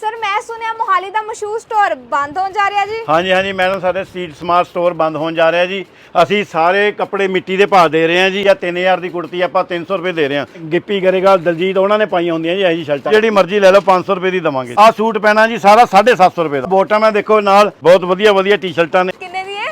Sir ਮੈਂ ਸੁਣਿਆ ਮੋਹਾਲੀ ਦਾ ਮਸ਼ਹੂਰ ਸਟੋਰ ਬੰਦ ਹੋਣ ਜਾ ਰਿਹਾ ਜੀ। ਹਾਂਜੀ ਹਾਂਜੀ, ਮੈਡਮ, ਸਾਡੇ ਸਟਰੀਟ ਸਮਾਰਟ ਸਟੋਰ ਬੰਦ ਹੋਣ ਜਾ ਰਿਹਾ ਜੀ। ਅਸੀਂ ਸਾਰੇ ਕੱਪੜੇ ਮਿੱਟੀ ਦੇ ਭਾਅ ਦੇ ਰਹੇ ਹਾਂ ਜੀ, ਜਾਂ 3000 ਦੀ ਕੁੜਤੀ ਆਪਾਂ 300 ਰੁਪਏ ਦੇ ਰਹੇ ਹਾਂ। ਗਿੱਪੀ ਕਰੇਗਾਲ ਦਲਜੀਤ, ਉਹਨਾਂ ਨੇ ਪਾਈਆਂ ਹੁੰਦੀਆਂ ਜੀ, ਇਹੋ ਜੀ ਸ਼ਰਟਾਂ। ਜਿਹੜੀ ਮਰਜ਼ੀ ਲੈ ਲਓ 500 ਰੁਪਏ ਦੀ ਦਵਾਂਗੇ। ਆਹ ਸੂਟ ਪੈਣਾ ਜੀ, ਸਾਰਾ 750 ਰੁਪਏ ਦਾ। ਬੋਟਾਂ ਮੈਂ ਦੇਖੋ, ਨਾਲ ਬਹੁਤ ਵਧੀਆ ਵਧੀਆ ਟੀ-ਸ਼ਰਟਾਂ ਨੇ।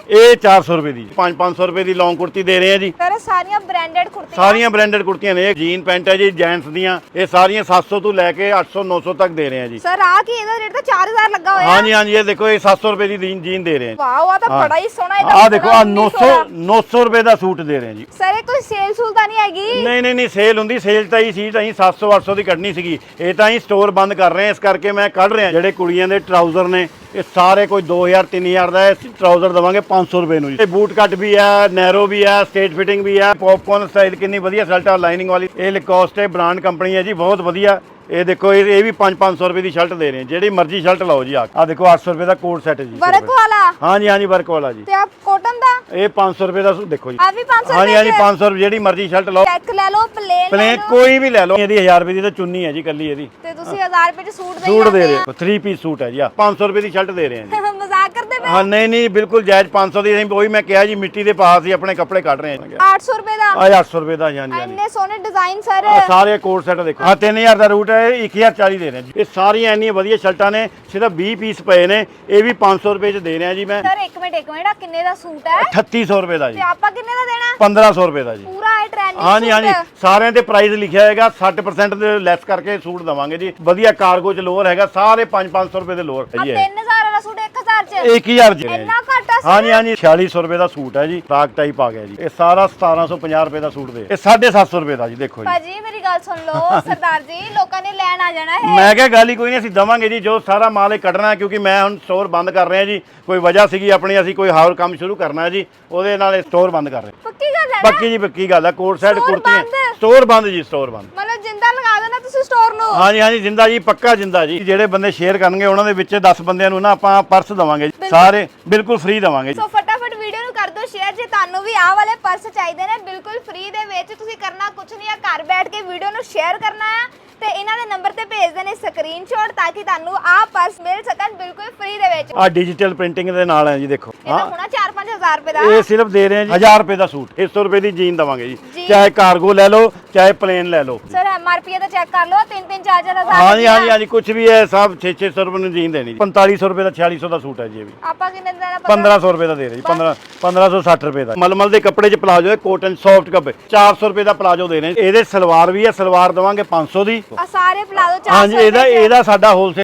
ਇਹ 400 ਰੁਪਏ ਦੀ 5-500 ਰੁਪਏ ਦੀ ਲੌਂਗ ਕੁੜਤੀ ਦੇ ਰਹੇ ਹਾਂ ਜੀ। ਸਰ ਇਹ ਸਾਰੀਆਂ ਬ੍ਰਾਂਡਡ ਕੁੜਤੀਆਂ ਸਾਰੀਆਂ ਬ੍ਰਾਂਡਡ ਕੁੜਤੀਆਂ ਨੇ ਇਹ ਜੀਨ ਪੈਂਟ ਹੈ ਜੀ ਜੈਂਟਸ ਦੀਆਂ। ਇਹ ਸਾਰੀਆਂ 700 ਤੋਂ ਲੈ ਕੇ 800 900 ਤੱਕ ਦੇ ਰਹੇ ਹਾਂ ਜੀ। ਸਰ ਆ ਕੀ ਇਹਦਾ ਰੇਟ ਤਾਂ 4000 ਲੱਗਾ ਹੋਇਆ? ਹਾਂਜੀ ਹਾਂਜੀ ਇਹ ਦੇਖੋ ਇਹ 700 ਰੁਪਏ ਦੀ ਜੀਨ- ਜੀਨ ਦੇ ਰਹੇ ਹਾਂ ਵਾਓ ਆ ਤਾਂ ਹਾਂ। ਬੜਾ ਹੀ ਸੋਹਣਾ ਇਹਦਾ ਆਹ ਦੇਖੋ ਆ 900 900 ਰੁਪਏ ਦਾ ਸੂਟ ਦੇ ਰਹੇ ਹਾਂ ਜੀ। ਸਰ ਇਹ ਕੋਈ ਸੇਲ ਸੂਲ ਤਾਂ ਨਹੀਂ ਹੈਗੀ? ਨਹੀਂ ਨਹੀਂ ਨਹੀਂ ਸੇਲ ਹੁੰਦੀ ਸੇਲ ਤਾਂ ਹੀ ਸੀ ਤਾਂ ਅਸੀਂ 700 800 ਦੀ ਕੱਢਣੀ ਸੀਗੀ। ਇਹ ਤਾਂ ਅਸੀਂ ਸਟੋਰ ਬੰਦ ਕਰ ਰਹੇ ਹਾਂ ਇਸ ਕਰਕੇ ਮੈਂ ਕੱਢ ਰਿਹਾ ਜਿਹੜੇ ਕੁੜੀਆਂ ਦੇ ਟਰਾਊਜ਼ਰ ਨੇ ਇਹ ਸਾਰੇ ਕੋਈ 2000 3000 ਦਾ ਇਹ ਟਰਾਊਜ਼ਰ ਦਵਾਂਗੇ 500 ਰੁਪਏ ਨੂੰ ਜੀ। ਇਹ ਬੂਟ ਕੱਟ ਵੀ ਹੈ ਨੈਰੋ ਵੀ ਹੈ ਸਟੇਟ ਫਿਟਿੰਗ ਵੀ ਹੈ। ਪੌਪਕੌਰਨ ਸਟਾਈਲ ਕਿੰਨੀ ਵਧੀਆ ਸ਼ਰਟ ਆ ਲਾਈਨਿੰਗ ਵਾਲੀ। ਇਹ ਲਿਕੋਸਟ ਹੈ ਬ੍ਰਾਂਡ ਕੰਪਨੀ ਹੈ ਜੀ ਬਹੁਤ ਵਧੀਆ। ਇਹ ਦੇਖੋ ਇਹ ਇਹ ਵੀ 5-500 ਰੁਪਏ ਦੀ ਸ਼ਰਟ ਦੇ ਰਹੇ ਹਾਂ। ਜਿਹੜੀ ਮਰਜ਼ੀ ਸ਼ਰਟ ਲਓ ਜੀ ਆ ਆਹ ਦੇਖੋ 800 ਰੁਪਏ ਦਾ ਕੋਟ ਸੈਟ ਜੀ ਵਰਕ ਵਾਲਾ? ਹਾਂਜੀ ਹਾਂਜੀ ਵਰਕ ਵਾਲਾ ਜੀ। ਤੇ ਆ ਕੋਟਨ ਦਾ? ਇਹ 500 ਰੁਪਏ ਦਾ ਦੇਖੋ ਜੀ। ਆ ਵੀ 500 ਹਾਂਜੀ ਰੁਪਏ ਹਾਂਜੀ 500 ਰੁਪਏ ਜਿਹੜੀ ਮਰਜ਼ੀ ਸ਼ਰਟ ਲਓ। ਚੈੱਕ ਲੈ ਲਓ ਪਲੇਨ ਪਲੇਨ ਕੋਈ ਵੀ ਲੈ ਲਓ। ਇਹਦੀ 1000 ਰੁਪਏ ਦੀ ਤਾਂ ਚੁੰਨੀ ਹੈ ਜੀ ਕੱਲੀ ਇਹਦੀ। ਤੇ ਤੁਸੀਂ 1000 ਰੁਪਏ ਚ ਸੂਟ ਦੇ ਸੂਟ ਦੇ ਰਹੇ ਹੋ। 3 ਪੀਸ ਸੂਟ ਹੈ ਜੀ ਆ 500 ਰੁਪਏ ਦੀ ਸ਼ਰਟ ਦੇ ਰਹੇ ਹਾਂ ਜੀ। ਮਜ਼ਾਕ ਕਰਦੇ ਪਏ? ਹਾਂ ਨਹੀਂ ਨਹੀਂ ਬਿਲਕੁਲ ਜਾਇਜ਼ 500 ਦੀ ਅਸੀਂ ਉਹੀ ਮੈਂ ਕਿਹਾ ਜੀ ਮਿੱਟੀ ਦੇ ਪਾਸ ਹੀ ਆਪਣੇ ਕੱਪੜੇ ਕੱਢ ਰਹੇ ਹਾਂ। 800 ਰੁਪਏ ਦਾ? ਆ 800 ਰੁਪਏ ਦਾ ਜੀ, ਹਾਂਜੀ ਹਾਂਜੀ। ਇੰਨੇ ਸੋਹਣੇ ਡਿਜ਼ਾਈਨ ਸਰ ਆਹ ਸਾਰੇ ਕੋਟ ਸੈੱਟ ਦੇਖੋ। ਆ 3000 ਦਾ ਰੂਟ ਹੈ ਇਹ 1040 ਦੇ ਰਹੇ ਜੀ। ਇਹ ਸਾਰੀਆਂ ਇੰਨੀਆਂ ਵਧੀਆ ਸ਼ਰਟਾਂ ਨੇ ਸਿਰਫ 20 ਪੀਸ ਪਏ ਨੇ ਇਹ ਵੀ 500 ਰੁਪਏ ਚ ਦੇ ਰਿਹਾ ਜੀ ਮੈਂ। ਸਰ ਇੱਕ ਮਿੰਟ ਇੱਕ ਮਿੰਟ ਕਿੰਨੇ ਦਾ ਸੂਟ ਹੈ? 3800 ਰੁਪਏ ਦਾ ਜੀ। ਤੇ ਆਪਾਂ ਕਿੰਨੇ ਦਾ ਦੇਣਾ? 1500 ਰੁਪਏ ਦਾ ਜੀ। ਪੂਰਾ ਇਹ ਟ੍ਰੈਂਡਿੰਗ ਹਾਂਜੀ ਹਾਂਜੀ। ਸਾਰਿਆਂ ਤੇ ਪ੍ਰਾਈਸ ਲਿਖਿਆ ਹੋਏਗਾ 60% ਦੇ ਲੈਸ ਕਰਕੇ ਸੂਟ ਦਵਾਂਗੇ ਜੀ। ਵਧੀਆ ਕਾਰਗੋ ਚ ਲੋਅਰ ਹੈਗਾ ਸਾਰੇ 5-500 ਰੁਪਏ ਦੇ ਲੋਅਰ ਹੈ ਜੀ ਇਹ। 3000 ਵਾਲਾ ਸੂਟ 1000 ਚ? 1000 ਜੀ ਇੰਨਾ ਘੱਟ ਆ ਹਾਂਜੀ ਹਾਂਜੀ 4600 ਰੁਪਏ ਦਾ ਸੂਟ ਹੈ ਜੀ ਫਰਾਕ ਟਾਈਪ ਆ ਗਿਆ ਜੀ। ਇਹ ਸਾਰਾ 1750 ਰੁਪਏ ਦਾ ਸੂਟ ਦੇ। ਇਹ 750 ਰੁਪਏ ਦਾ ਜੀ ਦੇਖੋ ਜੀ। ਭਾਜੀ ਮੇਰੀ ਗੱਲ ਸੁਣ ਲਓ ਸਰਦਾਰ ਜੀ ਲੋਕਾਂ ਨੇ ਲੈਣ ਆ ਜਾਣਾ ਹੈ। ਮੈਂ ਕਿਹਾ ਗੱਲ ਹੀ ਕੋਈ ਨਹੀਂ ਅਸੀਂ ਦਵਾਂਗੇ ਜੀ ਜੋ ਸਾਰਾ ਮਾਲ ਇਹ ਕੱਢਣਾ ਕਿਉਂਕਿ ਮੈਂ ਹੁਣ ਸਟੋਰ ਬੰਦ ਕਰ ਰਿਹਾ ਜੀ। ਕੋਈ ਵਜ੍ਹਾ ਸੀਗੀ ਆਪਣੀ ਅਸੀਂ ਕੋਈ ਹੋਰ ਕੰਮ ਸ਼ੁਰੂ ਕਰਨਾ ਜੀ ਉਹਦੇ ਨਾਲ ਇਹ ਸਟੋਰ ਬੰਦ ਕਰ ਰਹੇ। ਪੱਕੀ ਗੱਲ ਹੈ ਨਾ? ਪੱਕੀ ਜੀ ਪੱਕੀ ਗੱਲ ਹੈ ਕੋਟ ਸਾਈਡ Store ਕੁੜਤੀਆਂ ਬੰਦ? ਸਟੋਰ ਬੰਦ ਜੀ ਸਟੋਰ ਬੰਦ ਮਤਲਬ ਜਿੰਦਾ ਲਗਾ ਦੇਣਾ ਤੁਸੀਂ ਸਟੋਰ ਨੂੰ ਹਾਂਜੀ ਹਾਂਜੀ ਜਿੰਦਾ ਜੀ ਪੱਕਾ ਜਿੰਦਾ ਜੀ। ਜਿਹੜੇ ਬੰਦੇ ਸ਼ੇਅਰ ਕਰਨਗੇ ਉਹਨਾਂ ਦੇ ਵਿੱਚ 10 ਬੰਦਿਆਂ ਨੂੰ ਨਾ ਆਪਾਂ ਪਰਸ ਦਵਾਂਗੇ। ਸਾਰੇ ਬਿਲਕੁਲ ਫ੍ਰੀ ਦਵਾਂਗੇ ਜੀ। ਸੋ ਫਟਾਫਟ ਵੀਡੀਓ ਨੂੰ ਕਰ ਦਿਓ ਸ਼ੇਅਰ ਜੇ ਤੁਹਾਨੂੰ ਵੀ ਆਹ ਵਾਲੇ ਪਰਸ ਚਾਹੀਦੇ ਨੇ ਬਿਲਕੁਲ ਫ੍ਰੀ ਦੇ ਵਿੱਚ ਤੁਸੀਂ ਕਰਨਾ ਕੁਝ ਨਹੀਂ ਆ। ਘਰ ਬੈਠ ਕੇ ਵੀਡੀਓ ਨੂੰ ਸ਼ੇਅਰ ਕਰਨਾ ਆ ਤੇ ਇਹਨਾਂ ਦੇ ਨੰਬਰ ਤੇ ਭੇਜ ਦੇਣੇ ਸਕਰੀਨਸ਼ਾਟ ਤਾਂ ਕਿ ਤੁਹਾਨੂੰ ਆਹ ਪਰਸ ਮਿਲ ਸਕਣ ਬਿਲਕੁਲ ਫ੍ਰੀ ਦੇ ਵਿੱਚ। ਆ ਡਿਜੀਟਲ ਪ੍ਰਿੰਟਿੰਗ ਦੇ ਨਾਲ ਹੈ ਜੀ ਦੇਖੋ। ਇਹ ਤਾਂ ਹੋਣਾ 4-5000 ਰੁਪਏ ਦਾ? ਇਹ ਸਿਰਫ ਦੇ ਰਹੇ ਹਾਂ ਜੀ। 1000 ਰੁਪਏ ਦਾ ਸੂਟ 100 ਰੁਪਏ ਦੀ ਜੀਨ ਦਵਾਂਗੇ ਜੀ। ਜੀ। ਚਾਹੇ ਕਾਰਗੋ ਲੈ ਲਓ ਚਾਹੇ ਪਲੇਨ ਲੈ ਲਓ। ਸਰ ਐਮਆਰਪੀ ਦਾ ਚੈੱਕ ਕਰ ਲਓ 3-3 4-4 ਹਜ਼ਾਰ ਹਾਂਜੀ ਹਾਂਜੀ ਹਾਂਜੀ ਕੁਝ ਵੀ ਹੈ ਸਭ 6-600 ਰੁਪਏ ਨੂੰ ਜੀਨ ਦੇਣੀ ਜੀ। 4500 ਰੁਪਏ ਦਾ 4600 ਦਾ ਸੂਟ ਹੈ ਜੀ ਇਹ ਵੀ। ਆਪਾਂ ਕਿੰਨੇ ਦਾ ਦੇਣਾ? ਪਤਾ 1500 ਰੁਪਏ ਦਾ ਦੇ ਰਹੇ ਜੀ 15 1560 ਰੁਪਏ ਦਾ। ਮਲਮਲ ਦੇ ਕੱਪੜੇ 'ਚ ਪਲਾਜੋ ਹੈ ਕੋਟਨ ਸੌਫਟ ਕੱਪੜੇ। 400 ਰੁਪਏ ਦਾ ਪਲਾਜੋ ਦੇ ਰਹੇ ਇਹਦੇ ਸਲਵਾਰ ਵੀ ਹੈ ਸਲਵਾਰ ਦਵਾਂਗੇ 500 ਦੀ। ਆ ਸਾਰੇ ਪਲਾਜ਼ੋ 400 ਹਾਂਜੀ ਇਹਦਾ ਇਹਦਾ ਸਾਡਾ ਹੋਲਸੇਲ